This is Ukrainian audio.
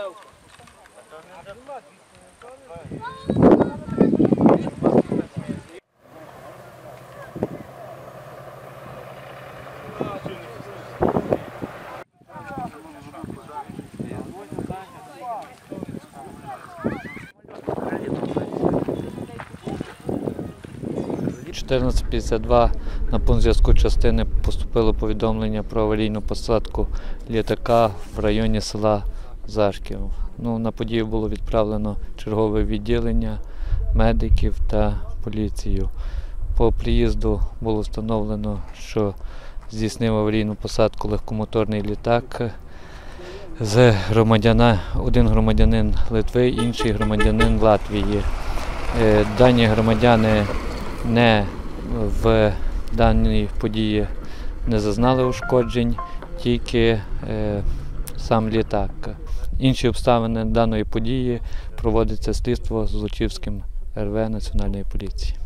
О 14.52 на пункт зв'язку частини поступило повідомлення про аварійну посадку літака в районі села Зашків. Ну, на подію було відправлено чергове відділення медиків та поліцію. По приїзду було встановлено, що здійснив аварійну посадку легкомоторний літак з громадяна, один громадянин Литви, інший громадянин Латвії. Е, Дані громадяни не в даній події не зазнали ушкоджень, тільки е, сам літак. Інші обставини даної події проводиться слідство з Лучівським РВ Національної поліції.